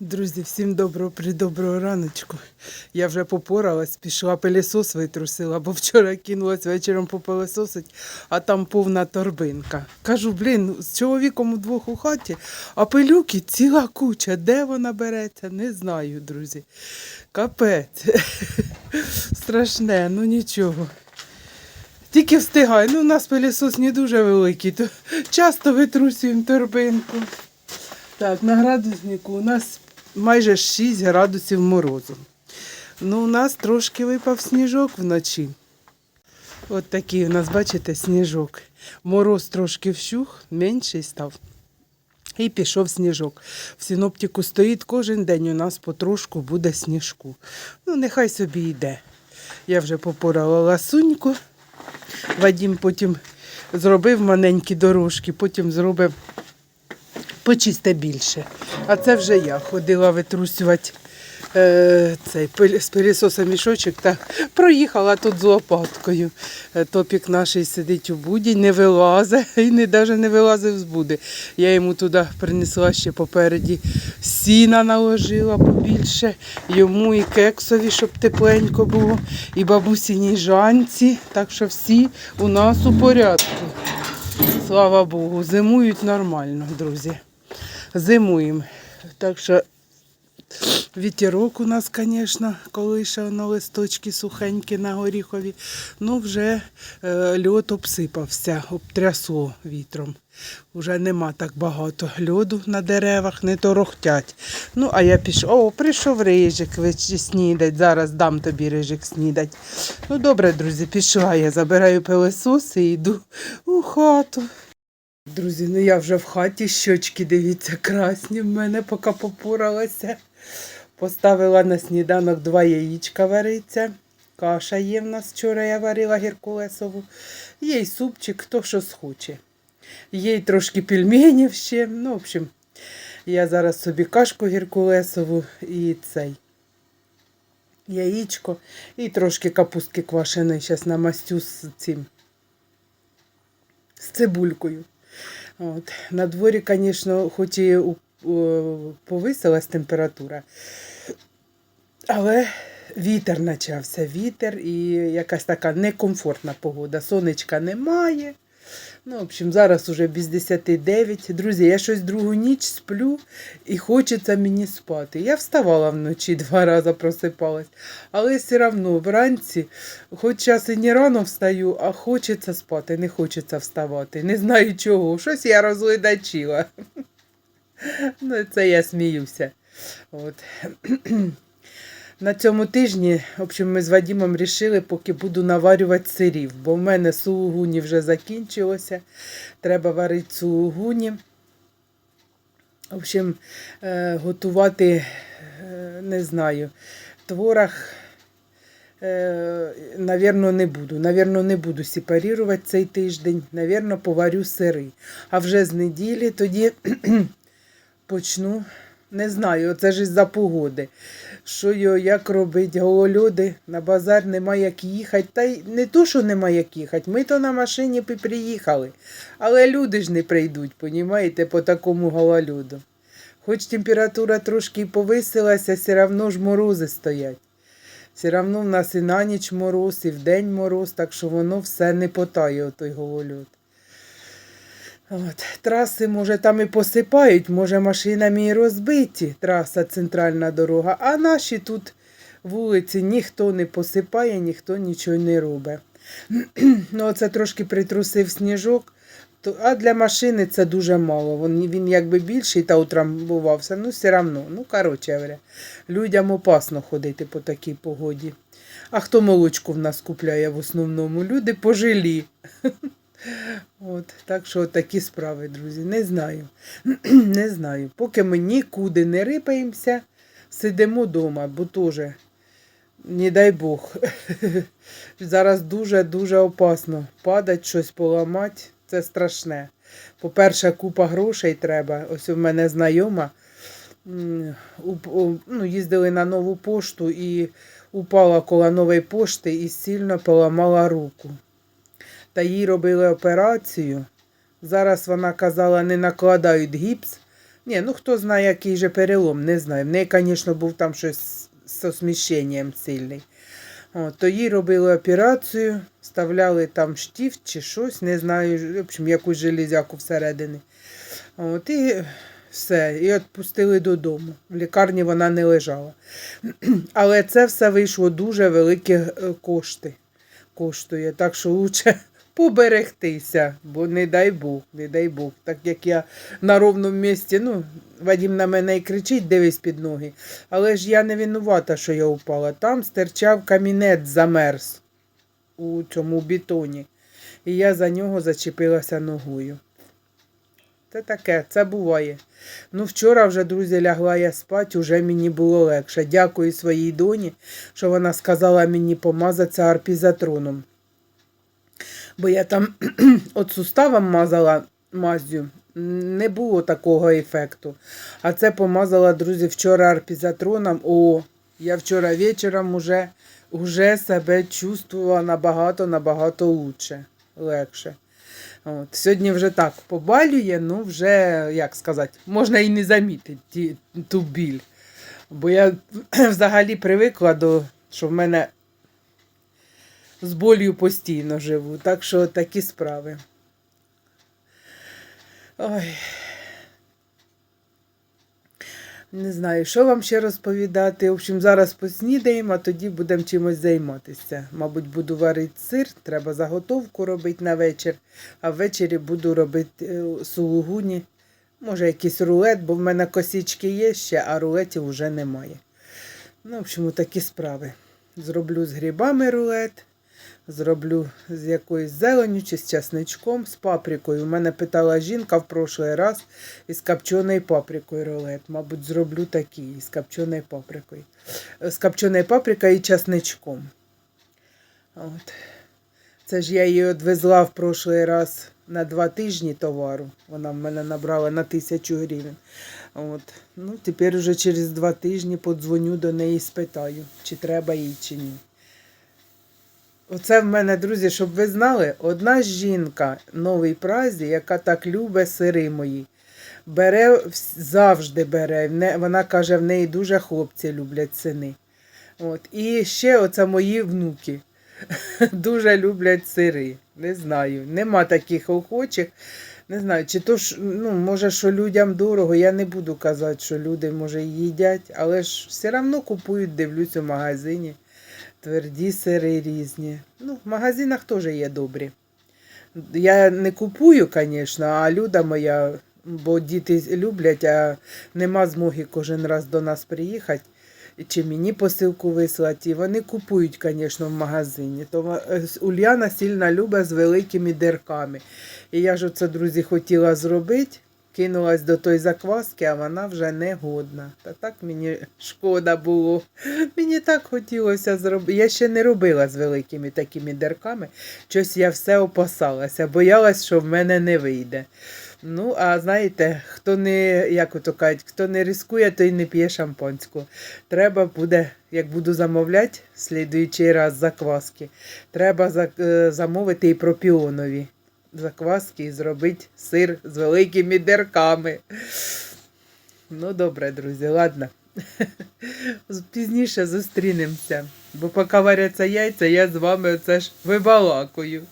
Друзі, всім доброго придоброго раночку. Я вже попоралась, пішла пилісос витрусила, бо вчора кинулась вечором попилисосить, а там повна торбинка. Кажу, блін, з чоловіком удвох у хаті, а пилюки ціла куча. Де вона береться? Не знаю, друзі. Капець. Страшне, ну нічого. Тільки встигай. Ну, у нас пилісос не дуже великий, то часто витрусюємо торбинку. Так, на градуснику у нас майже 6 градусів морозу. Ну, у нас трошки випав сніжок вночі. От такий у нас, бачите, сніжок. Мороз трошки вщух, менший став. І пішов сніжок. В синоптику стоїть кожен день у нас потрошку буде сніжку. Ну, нехай собі йде. Я вже попорала ласуньку. Вадім потім зробив маленькі дорожки, потім зробив почисте більше. А це вже я ходила витрусювати е, цей з пилісоса мішочок та проїхала тут з лопаткою. Е, Топік наш сидить у буді, не вилазить і не, навіть не вилазив з буди. Я йому туди принесла ще попереді сіна наложила побільше, йому і кексові, щоб тепленько було, і бабусіній жанці. Так що всі у нас у порядку. Слава Богу, зимують нормально, друзі. Зимуємо. Так що вітерок у нас, звісно, колише на листочки сухенькі на горіхові. Ну, вже е, льот обсипався, обтрясло вітром. Уже нема так багато льоду на деревах, не торохтять. Ну, а я пішов. О, прийшов рижик снідать. Зараз дам тобі рижик снідать. Ну, добре, друзі, пішла. Я забираю пилосос і йду у хату. Друзі, ну я вже в хаті, щочки, дивіться, красні в мене, поки попоралася. Поставила на сніданок два яєчка вариться. Каша є в нас вчора я варила гіркулесову. Є й супчик, хто що схоче. Є й трошки пельменів ще. Ну, в общем, я зараз собі кашку гіркулесову і цей яєчко. І трошки капустки квашеної. Зараз намастю з цим. З цибулькою. От. На дворі, звісно, хоч і повисилась температура, але вітер почався. Вітер і якась така некомфортна погода. Сонечка немає. Ну, в общем, зараз уже без 10 Друзі, я щось другу ніч сплю і хочеться мені спати. Я вставала вночі два рази просипалась, але все одно вранці, хоч час і не рано встаю, а хочеться спати, не хочеться вставати. Не знаю чого. Щось я розледачила. Ну, це я сміюся. От. На цьому тижні, общем, ми з Вадимом вирішили, поки буду наварювати сирів, бо в мене сулугуні вже закінчилося. Треба варити сулугуні. В общем, е, готувати, е, не знаю, творог, е, навірно, не буду. Навірно, не буду сепарувати цей тиждень. Навірно, поварю сири. А вже з неділі тоді почну. Не знаю, це ж із-за погоди. Що його, як робить, гололюди, на базар нема як їхати. Та й не то, що нема як їхати. Ми то на машині приїхали. Але люди ж не прийдуть, понімаєте, по такому гололюду. Хоч температура трошки повисилася, все одно ж морози стоять. Все одно в нас і на ніч мороз, і в день мороз, так що воно все не потає, отой гололюд. От, траси, може, там і посипають, може, машинами і розбиті, траса, центральна дорога, а наші тут вулиці ніхто не посипає, ніхто нічого не робить. ну, це трошки притрусив сніжок, то, а для машини це дуже мало. Він, він якби більший та утрамбувався, ну все одно. Ну, коротше людям опасно ходити по такій погоді. А хто молочку в нас купляє в основному? Люди пожилі. От, так що такі справи, друзі. Не знаю. не знаю. Поки ми нікуди не рипаємося, сидимо вдома, бо теж, не дай Бог. Зараз дуже-дуже опасно. Падать, щось поламати, це страшне. По-перше, купа грошей треба. Ось у мене знайома. ну, їздили на нову пошту і упала коло нової пошти і сильно поламала руку та їй робили операцію. Зараз вона казала, не накладають гіпс, Ні, ну хто знає, який же перелом, не знаю. В неї, звісно, був там щось з осміщенням сильний. От, то їй робили операцію, вставляли там штифт чи щось, не знаю, в общем, якусь железяку всередині. От, і все, і відпустили додому. В лікарні вона не лежала. Але це все вийшло дуже великі е, кошти. Коштує. Так що лучше поберегтися, бо не дай Бог, не дай Бог. Так як я на ровному місці, ну, Вадім на мене і кричить, дивись під ноги. Але ж я не винувата, що я упала. Там стирчав камінець замерз у цьому бетоні. І я за нього зачепилася ногою. Це таке, це буває. Ну, вчора вже, друзі, лягла я спати, уже мені було легше. Дякую своїй доні, що вона сказала мені помазатися арпізатроном. Бо я там от суставом мазала мазю, не було такого ефекту. А це помазала, друзі, вчора арпізатроном. О, я вчора вечором уже, уже себе чувствувала набагато, набагато лучше, легше. От. Сьогодні вже так побалює, ну вже, як сказати, можна і не замітити ту біль. Бо я взагалі привикла до, що в мене з болью постійно живу. Так що такі справи. Ой. Не знаю, що вам ще розповідати. В общем, зараз поснідаємо, а тоді будемо чимось займатися. Мабуть, буду варити сир, треба заготовку робити на вечір, а ввечері буду робити е, сулугуні. Може, якийсь рулет, бо в мене косички є ще, а рулетів вже немає. Ну, в общем, такі справи. Зроблю з грибами рулет, зроблю з якоюсь зеленю чи з часничком, з паприкою. У мене питала жінка в прошлий раз із копченою паприкою рулет. Мабуть, зроблю такий з копченою паприкою. Е, З копченою паприкою і часничком. От. Це ж я її відвезла в прошлий раз на два тижні товару. Вона в мене набрала на тисячу гривень. От. Ну, тепер вже через два тижні подзвоню до неї і спитаю, чи треба їй, чи ні. Оце в мене, друзі, щоб ви знали, одна жінка новій празі, яка так любить сири мої. Бере завжди бере. Вона каже, в неї дуже хлопці люблять сини. От. І ще оце мої внуки. Дуже люблять сири. Не знаю. Нема таких охочих. Не знаю, чи то ж, ну, може, що людям дорого, я не буду казати, що люди, може, їдять, але ж все одно купують, дивлюсь у магазині. Тверді сири різні. Ну, в магазинах теж є добрі. Я не купую, звісно, а люда моя, бо діти люблять, а нема змоги кожен раз до нас приїхати. Чи мені посилку вислати, вони купують, звісно, в магазині. То е, Ульяна сильно любить з великими дирками. І я ж оце, друзі, хотіла зробити, кинулась до той закваски, а вона вже не годна. Та так мені шкода було. Мені так хотілося зробити. Я ще не робила з великими такими дирками. Щось я все опасалася, боялась, що в мене не вийде. Ну, а знаєте, хто не, як ото кажуть, хто не рискує, той не п'є шампанську. Треба буде, як буду замовляти слідуючий раз закваски, треба е, замовити і пропіонові закваски і зробити сир з великими дирками. Ну, добре, друзі, ладно. Пізніше зустрінемося. Бо поки варяться яйця, я з вами оце ж вибалакую.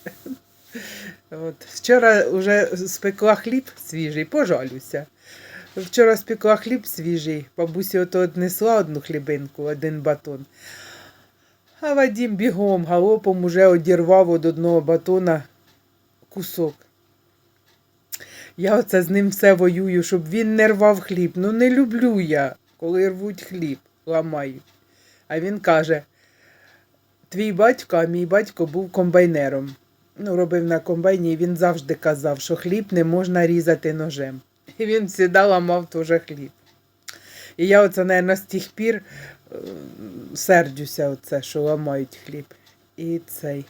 От. Вчора вже спекла хліб свіжий, пожалюся. Вчора спекла хліб свіжий, бабусі ото однесла одну хлібинку, один батон. А Вадім бігом, галопом уже одірвав від одного батона кусок. Я оце з ним все воюю, щоб він не рвав хліб. Ну не люблю я, коли рвуть хліб, ламають. А він каже: твій батько, а мій батько був комбайнером. Ну, робив на комбайні, і він завжди казав, що хліб не можна різати ножем. І він завжди ламав теж хліб. І я оце, мабуть, з тих пір е, сердюся, оце, що ламають хліб. І цей.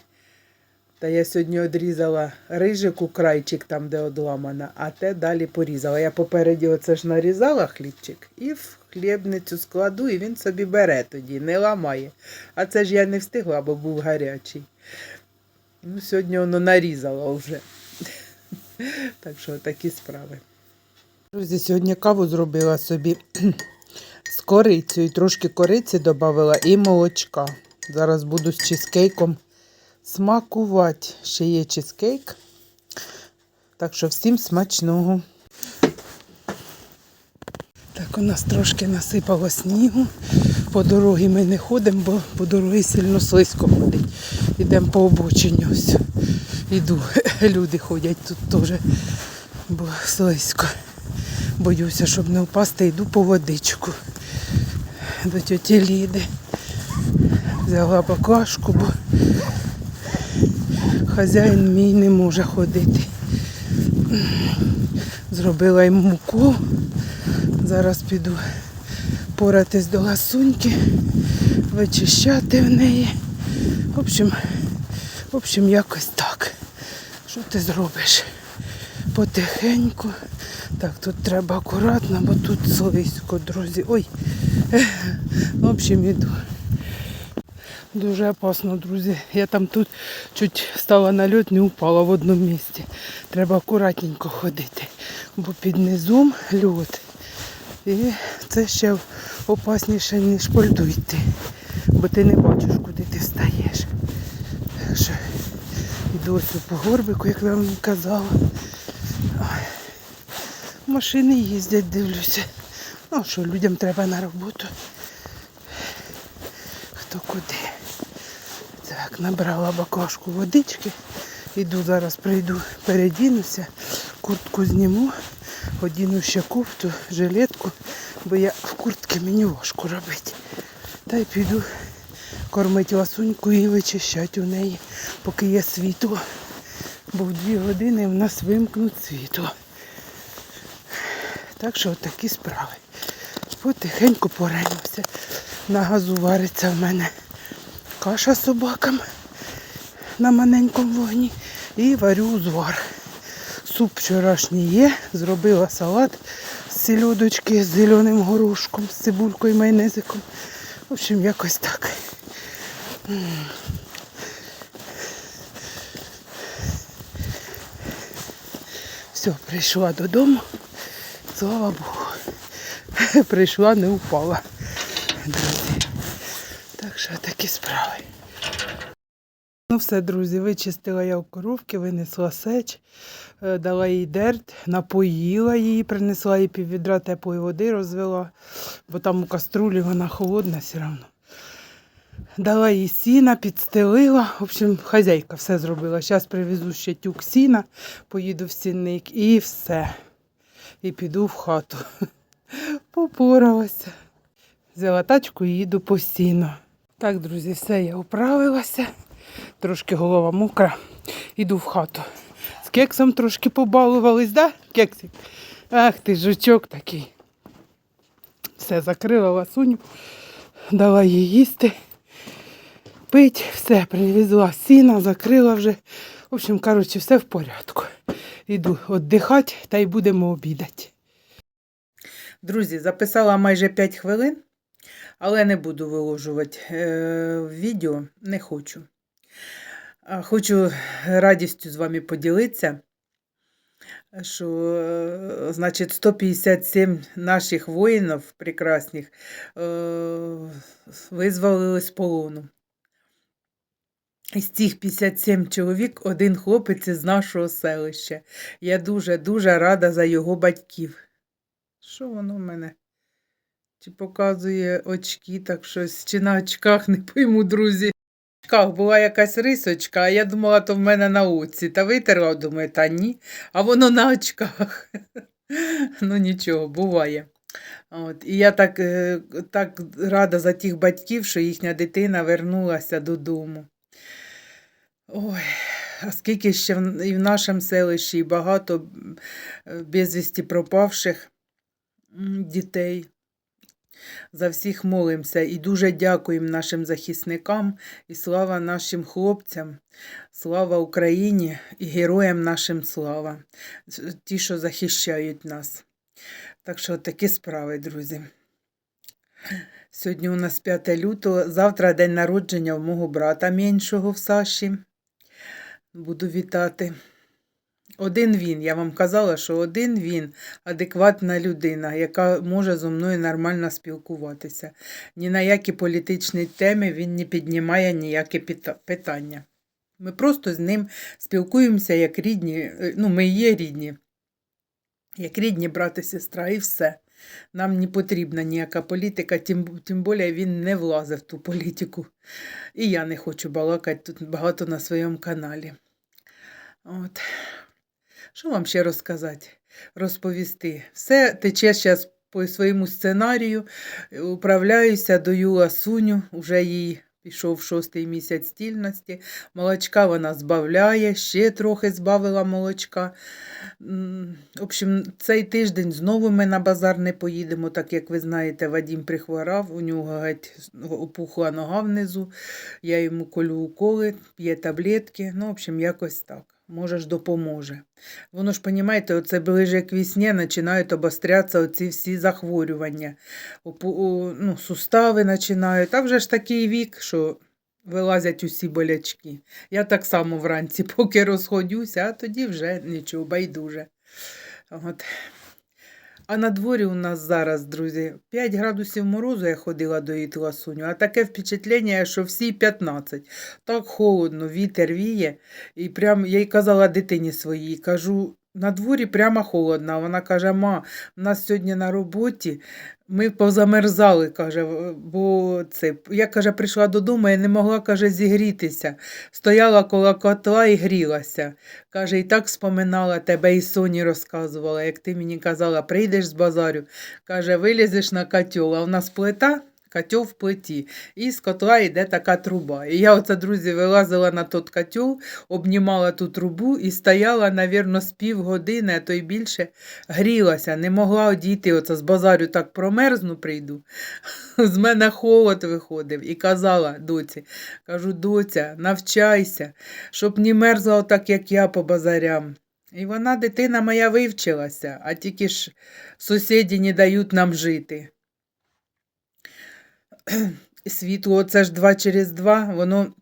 Та я сьогодні одрізала рижику крайчик там, де одламана, а те далі порізала. Я попереді оце ж нарізала хлібчик і в хлібницю складу, і він собі бере тоді, не ламає. А це ж я не встигла, бо був гарячий. Ну, сьогодні воно нарізало вже. Так що такі справи. Друзі, сьогодні каву зробила собі з корицею, трошки кориці додала і молочка. Зараз буду з чизкейком смакувати. Ще є чизкейк. Так що всім смачного. Так, у нас трошки насипало снігу. По дорогі ми не ходимо, бо по дорогі сильно слизько ходить. Йдемо по обочині ось. Іду. Люди ходять тут теж, бо слизько. Боюся, щоб не впасти, йду по водичку до тьоті Ліди. Взяла баклажку, бо хазяїн мій не може ходити. Зробила йому муку. Зараз піду поратись до ласуньки, вичищати в неї. В общем, в общем, якось так. Що ти зробиш? Потихеньку. Так, тут треба акуратно, бо тут слизько, друзі. Ой. В общем, іду. Дуже опасно, друзі. Я там тут чуть стала на льот, не упала в одному місці. Треба акуратненько ходити, бо під низом льот. І це ще опасніше, ніж по льду йти. Бо ти не бачиш, куди ти встаєш. Так що йду ось по горбику, як я вам казала. Ой. Машини їздять, дивлюся. Ну що, людям треба на роботу. Хто куди. Так, набрала баклажку водички. Іду зараз прийду, передінуся, куртку зніму, одіну ще кофту, жилетку, бо я в куртці мені важко робити. Та й піду кормити ласуньку і вичищати у неї, поки є світло. Бо в дві години в нас вимкнуть світло. Так що такі справи. Потихеньку пораємося. На газу вариться в мене каша з собакам на маленькому вогні і варю узвар. Суп вчорашній є, зробила салат з сільодочки з зеленим горошком, з цибулькою майонезиком. В общем, якось так. Все, прийшла додому. Слава Богу. Прийшла, не упала. Що такі справи. Ну все, друзі, вичистила я коровки, винесла сеч, е, дала їй дерть, напоїла її, принесла їй піввідра теплої води, розвела, бо там у каструлі вона холодна все одно. Дала їй сіна, підстелила. В общем, хазяйка все зробила. Зараз привезу ще тюк сіна, поїду в сінник і все. І піду в хату. Попоралася. Взяла тачку і їду по сіну. Так, друзі, все, я управилася. Трошки голова мокра. Іду в хату. З кексом трошки побалувались, да, кексик? Ах ти, жучок такий. Все, закрила ласуню, дала їй їсти, пить, все, привезла сіна, закрила вже. В общем, коротше, все в порядку. Іду віддихати та й будемо обідати. Друзі, записала майже 5 хвилин, але не буду виложувати е, відео, не хочу. Хочу радістю з вами поділитися, що, е, значить, 157 наших воїнів прекрасних е, визволили з полону. Із цих 57 чоловік один хлопець із нашого селища. Я дуже-дуже рада за його батьків. Що воно в мене? Чи показує очки, так щось, чи на очках, не пойму, друзі. В очках була якась рисочка, а я думала, то в мене на оці. Та витерла, думаю, та ні. А воно на очках. Ну нічого, буває. От. І я так, е, так рада за тих батьків, що їхня дитина вернулася додому. Ой, а скільки ще в- і в нашому селищі багато е, безвісті пропавших дітей. За всіх молимося і дуже дякуємо нашим захисникам і слава нашим хлопцям, слава Україні і героям нашим слава, ті, що захищають нас. Так що такі справи, друзі. Сьогодні у нас 5 лютого, завтра день народження у мого брата меншого в Саші. Буду вітати. Один він. Я вам казала, що один він адекватна людина, яка може зо мною нормально спілкуватися. Ні на які політичні теми він не піднімає ніякі питання. Ми просто з ним спілкуємося як рідні, е, ну, ми є рідні, як рідні брат і сестра, і все. Нам не потрібна ніяка політика, тим, тим більше він не влазив в ту політику. І я не хочу балакати тут багато на своєму каналі. От. Що вам ще розказати? Розповісти? Все тече зараз по своєму сценарію. Управляюся, даю ласуню, вже їй пішов шостий місяць стільності. Молочка вона збавляє, ще трохи збавила молочка. В общем, цей тиждень знову ми на базар не поїдемо, так як ви знаєте, Вадім прихворав, у нього геть опухла нога внизу. Я йому колю уколи, п'є таблетки. Ну, в общем, якось так. Може ж допоможе. Воно ж, понімаєте, оце ближе к вісні починають обострятися оці всі захворювання. Ну, сустави починають. А вже ж такий вік, що вилазять усі болячки. Я так само вранці, поки розходюся, а тоді вже нічого, байдуже. От. А на дворі у нас зараз, друзі, 5 градусів морозу я ходила до Ітласуню, а таке впечатлення, що всі 15. Так холодно, вітер віє. І прям я й казала дитині своїй, кажу, на дворі прямо холодно. Вона каже, ма, у нас сьогодні на роботі ми позамерзали, каже, бо це. Я каже, прийшла додому і не могла каже, зігрітися. Стояла коло котла і грілася. Каже, і так споминала тебе, і Соні розказувала, як ти мені казала, прийдеш з базарю. Каже, вилізеш на котел, а у нас плита. Котел в плиті, і з котла йде така труба. І я оце, друзі, вилазила на тот котел, обнімала ту трубу і стояла, навірно, з півгодини, а то й більше, грілася, не могла одійти. Оце з базарю так промерзну прийду. З мене холод виходив і казала доці, кажу, доця, навчайся, щоб не мерзла так, як я по базарям. І вона, дитина моя, вивчилася, а тільки ж сусіді не дають нам жити. Світло, це ж два через два, воно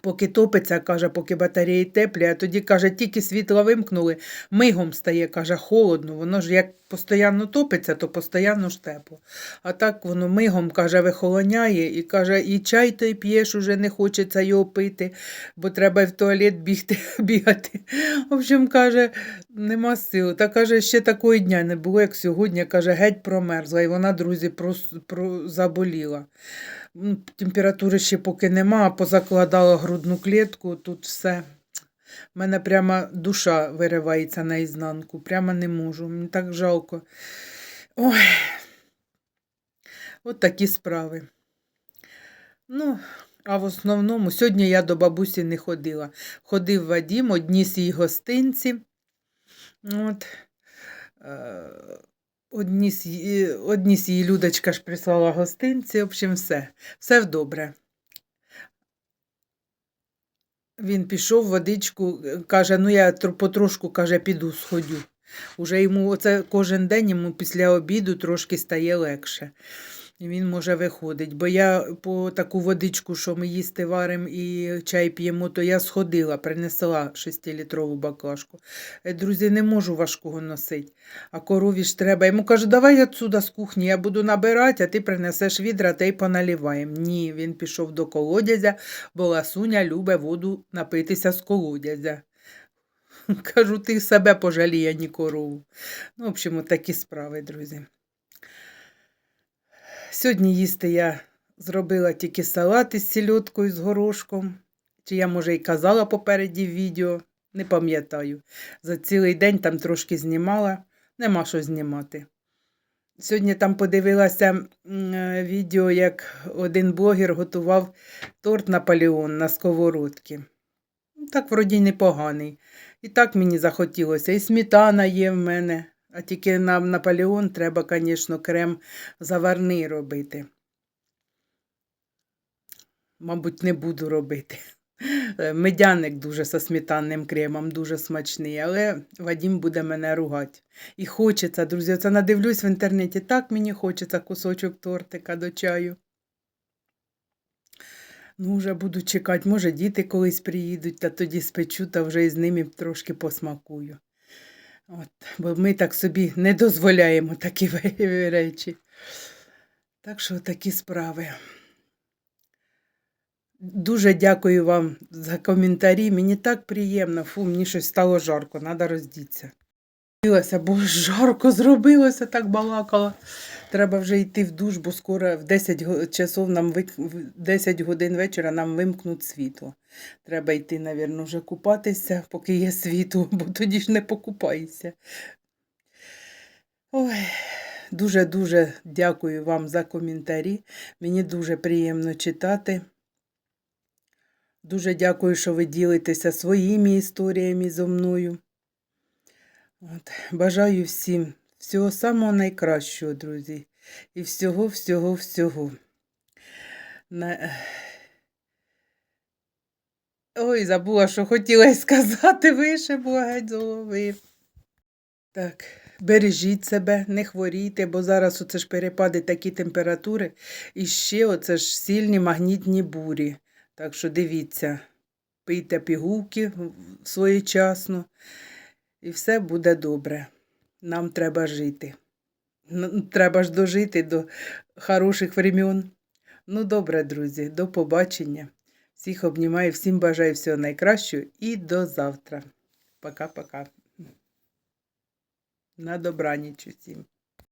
поки топиться, каже, поки батареї теплі, а тоді, каже, тільки світло вимкнули, мигом стає, каже, холодно. Воно ж як постійно топиться, то постійно ж тепло. А так воно мигом, каже, вихолоняє і каже, і чай той п'єш, уже не хочеться його пити, бо треба в туалет бігти, бігати. В общем, каже, нема сил. Та каже, ще такого дня не було, як сьогодні, каже, геть промерзла. І вона, друзі, прос, про, заболіла. М, Температури ще поки нема, позакладала грудну клітку, тут все. У мене прямо душа виривається наізнанку. Прямо не можу. Мені так жалко. Ой. От такі справи. Ну, а в основному, сьогодні я до бабусі не ходила. Ходив Вадім, одніс їй гостинці. От. Одніс, її- одніс її Людочка ж прислала гостинці. В общем, все. Все добре. Він пішов, водичку, каже, ну я потрошку, каже, піду сходю. Уже йому оце кожен день йому після обіду трошки стає легше. Він може виходить. Бо я по таку водичку, що ми їсти варимо і чай п'ємо, то я сходила, принесла 6-літрову баклажку. Е, Друзі, не можу важкого носити. А корові ж треба. Йому кажу, давай отсюда з кухні, я буду набирати, а ти принесеш відра та й поналиваємо. Ні, він пішов до колодязя, бо ласуня любить воду напитися з колодязя. Кажу, ти себе пожалій, а ні корову. Ну, в общем, такі справи, друзі. Сьогодні їсти я зробила тільки салат із сільоткою з горошком. Чи я, може, і казала попереді відео, не пам'ятаю. За цілий день там трошки знімала, нема що знімати. Сьогодні там подивилася е, відео, як один блогер готував торт Наполеон на сковородці. Ну, Так, вроді, непоганий. І так мені захотілося. І сметана є в мене. А тільки на Наполеон треба, звісно, крем заварний робити. Мабуть, не буду робити. Е, Медяник дуже со сметанним кремом, дуже смачний, але Вадім буде мене ругати. І хочеться, друзі, це надивлюсь в інтернеті. Так мені хочеться кусочок тортика до чаю. Ну, вже буду чекати, може, діти колись приїдуть, та тоді спечу, та вже із ними трошки посмакую. От, бо ми так собі не дозволяємо такі речі. Так що такі справи. Дуже дякую вам за коментарі. Мені так приємно. Фу, мені щось стало жарко, треба роздітися. Бо жарко зробилося, так балакала. Треба вже йти в душ, бо скоро в 10 часов нам вик... 10 годин вечора нам вимкнуть світло. Треба йти, мабуть, вже купатися, поки є світло, бо тоді ж не покупаєшся. Ой, дуже-дуже дякую вам за коментарі. Мені дуже приємно читати. Дуже дякую, що ви ділитеся своїми історіями зо мною. От, бажаю всім всього самого найкращого, друзі. І всього, всього, всього. На... Ой, забула, що хотіла сказати, вишибу геть з голови. Так, бережіть себе, не хворійте, бо зараз оце ж перепади такі температури, і ще оце ж сильні магнітні бурі. Так що дивіться, пийте пігулки своєчасно, і все буде добре. Нам треба жити. Треба ж дожити до хороших времен. Ну, добре, друзі, до побачення. Всіх обнімаю, всім бажаю всього найкращого і до завтра. Пока-пока. На добраніч усім.